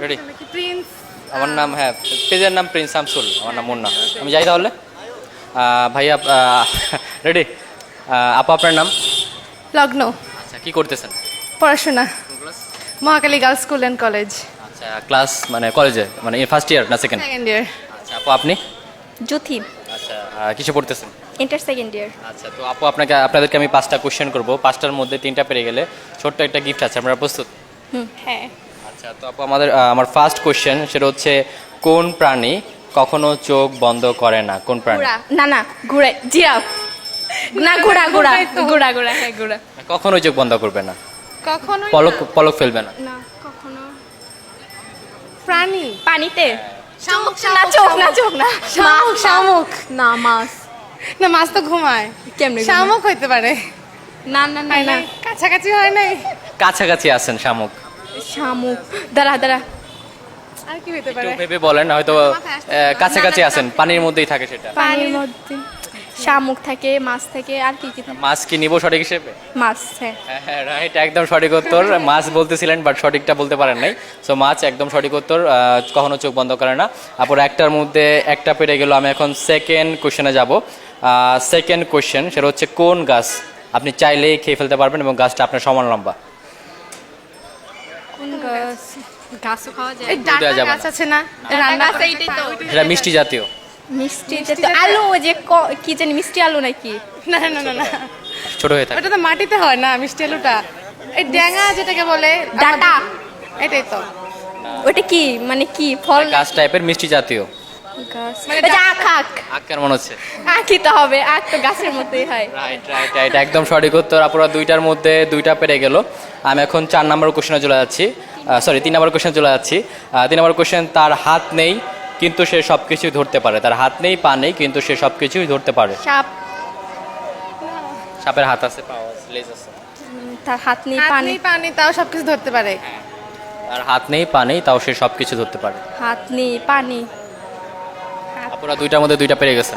Ready Prince আমার নাম হ্যাঁ পেজের নাম প্রিন্স শামসুল আমার নাম মুন্না। আমি যাই তাহলে? ভাইয়া রেডি আপা আপনার নাম? লগ্ন। আচ্ছা কি করতেছেন? পড়াশোনা। Mahakali girls school and college. আচ্ছা ক্লাস মানে কলেজে মানে ফার্স্ট ইয়ার না সেকেন্ড সেকেন্ড ইয়ার আচ্ছা আপু আপনি? জ্যোতি। আচ্ছা কিসে পড়তেছেন? ইন্টার সেকেন্ড ইয়ার আচ্ছা তো আপু আপনাকে আপনাদেরকে আমি পাঁচটা কোশ্চেন করব। পাঁচটার মধ্যে তিনটা পেরে গেলে ছোট্ট একটা গিফট আছে আপনারা প্রস্তুত? হুম হ্যাঁ। আচ্ছা তো আপু আমাদের আমার ফার্স্ট কোশ্চেন সেটা হচ্ছে কোন প্রাণী কখনো চোখ বন্ধ করে না? কোন প্রাণী? না না ঘোড়া জিরাফ। না ঘোড়া ঘোড়া ঘোড়া ঘোড়া হ্যাঁ ঘোড়া। কখনো চোখ বন্ধ করবে না। কখনো পলক পলক ফেলবে না। না কখনো। প্রাণী। পানিতে। শামুক, না চোখ না চোখ না। শামুক। শামুক। না মাছ। না মাছ তো ঘুমায়। কেমনে শামুক হইতে পারে। না না না। না। কাছাকাছি হয় নাই। কাছাকাছি আছেন শামুক। শামুক। দাঁড়া দাঁড়া। আর কি হইতে পারে? ভেবে বলেন হয়তো আহ, কাছাকাছি আছেন পানির মধ্যেই থাকে সেটা। পানির মধ্যে। শামুক থাকে মাছ থাকে আর কি কি থাকে? মাছ কি নিব সঠিক হিসেবে? মাছ হ্যাঁ। হ্যাঁ রাইট একদম সঠিক উত্তর। মাছ বলতেছিলেন বাট সঠিকটা বলতে পারেন নাই। সো মাছ একদম সঠিক উত্তর কখনো চোখ বন্ধ করে না। তারপর একটার মধ্যে একটা পেরে গেল আমি এখন সেকেন্ড কোশ্চেনে যাব। সেকেন্ড কোশ্চেন সেটা হচ্ছে কোন গাছ আপনি চাইলেই খেয়ে ফেলতে পারবেন এবং গাছটা আপনার সমান লম্বা। কোন গাছ? গাছও খাওয়া যায়। এই দেওয়া ডাটা যাবে গাছ না। আছে না? রান্না গাছ এইটাই তো। এটা মিষ্টি জাতীয়। মিষ্টি জাতীয়। আলু ওই যে ক- কি জানি মিষ্টি আলু নাকি। না না না না ছোট হয়ে থাকে। ওটা তো মাটিতে হয় না মিষ্টি আলুটা। এই ড্যাঙা যেটাকে বলে ডাটা। এটাই তো। ওটা কি? মানে কি ফল? গাছ টাইপের মিষ্টি জাতীয়। গাছ। মানে আখ আখ। আখ কেন হচ্ছে? আখই তো হবে আখ তো গাছের মধ্যেই হয়। রাইট রাইট রাইট একদম সঠিক উত্তর। আপুরা দুইটার মধ্যে দুইটা পেরে গেল। আমি এখন চার নম্বর কোশ্চেনে চলে যাচ্ছি। সরি তিন নম্বর কোশ্চেনে চলে যাচ্ছি। তিন নম্বর কোশ্চেন তার হাত নেই কিন্তু সে সব কিছুই ধরতে পারে। তার হাত নেই পা নেই কিন্তু সে সব কিছুই ধরতে পারে। সাপ। সাপের হাত আছে পা আছে লেজ আছে। তার হাত নেই হাত পানি নেই পানি তাও সবকিছু ধরতে পারে। তার হাত নেই পা নেই তাও সে সব কিছু ধরতে পারে। হাত নেই পানি আপুরা দুইটার মধ্যে দুইটা পেরে গেছে।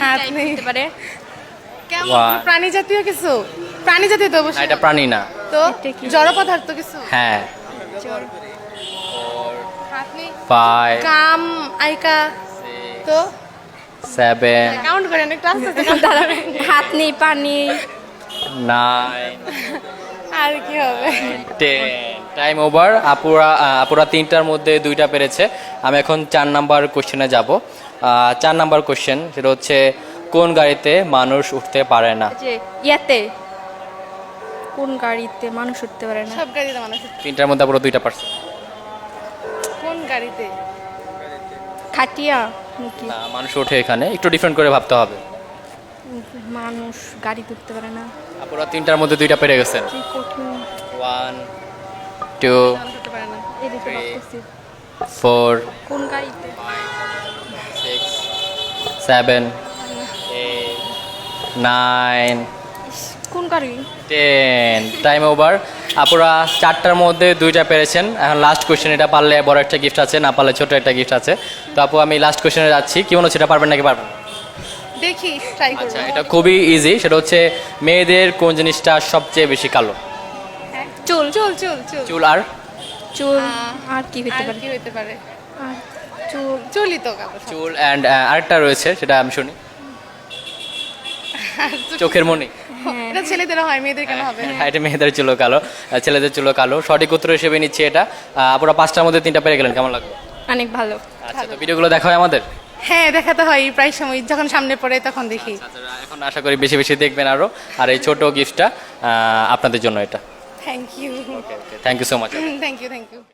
হাত নেই। পারে? কেমন. প্রাণী জাতীয় কিছু? প্রাণী জাতীয় তো না অবশ্যই। এটা প্রাণী না। তো জড় পদার্থ কিছু? হ্যাঁ। হাত নেই? ফাইভ কাম আইকা। তো? সেভেন কাউন্ট করেন একটু আস্তে আস্তে count করেন। হাত নেই পানি নাইন আর কি হবে? টেন টাইম ওভার আপুরা আপুরা তিনটার মধ্যে দুইটা পেরেছে। আমি এখন চার নাম্বার কোশ্চেনে যাব। চার নাম্বার কোশ্চেন সেটা হচ্ছে কোন গাড়িতে মানুষ উঠতে পারে না? যে ইয়াতে? কোন গাড়িতে মানুষ উঠতে পারে না? সব গাড়িতে মানুষ তিনটার মধ্যে আপুরা দুইটা পারছে। কোন গাড়িতে? খাটিয়া নাকি? না মানুষ ওঠে এখানে। একটু ডিফারেন্ট করে ভাবতে হবে। মানুষ গাড়িতে উঠতে পারে না। আপুরা তিনটার মধ্যে দুইটা পেরে গেছেন। কি কঠিন one two. Four six seven eight nine কোন গাড়ি টেন টাইম ওভার আপুরা চারটার মধ্যে দুইটা পেরেছেন। এখন লাস্ট কোয়েশ্চেন এটা পারলে বড় একটা গিফট আছে না পারলে ছোট একটা গিফট আছে। তো আপু আমি লাস্ট কোয়েশ্চেনে যাচ্ছি। কি মনে হচ্ছে এটা পারবেন নাকি পারবেন? দেখি ট্রাই আচ্ছা এটা খুবই ইজি সেটা হচ্ছে মেয়েদের কোন জিনিসটা সবচেয়ে বেশি কালো? চুল চল চল চল। চুল আর? চুল আর কি হতে পারে? কি হইতে পারে? চুল। চলি তো কাপড় চুল অ্যান্ড আরেকটা রয়েছে সেটা আমি শুনি। চোখের মনি হ্যাঁ। এটা ছেলেদের হয় মেয়েদের কেন হবে? হ্যাঁ, এটা মেয়েদের চুলো কালো ছেলেদের চুলো কালো। সঠিক উত্তর হিসেবে নিচ্ছে এটা। আপুরা পাঁচটার মধ্যে তিনটা পেরে গেলেন কেমন লাগল? অনেক ভালো। আচ্ছা তো ভিডিওগুলো দেখা হয় আমাদের? হ্যাঁ দেখাতে হয় প্রায় সময় যখন সামনে পড়ে তখন দেখি। আচ্ছা, এখন আশা করি বেশি বেশি দেখবেন আরও। আর এই ছোট গিফটটা আপনাদের জন্য এটা। thank you. Okay, thank you so much. Thank you thank you.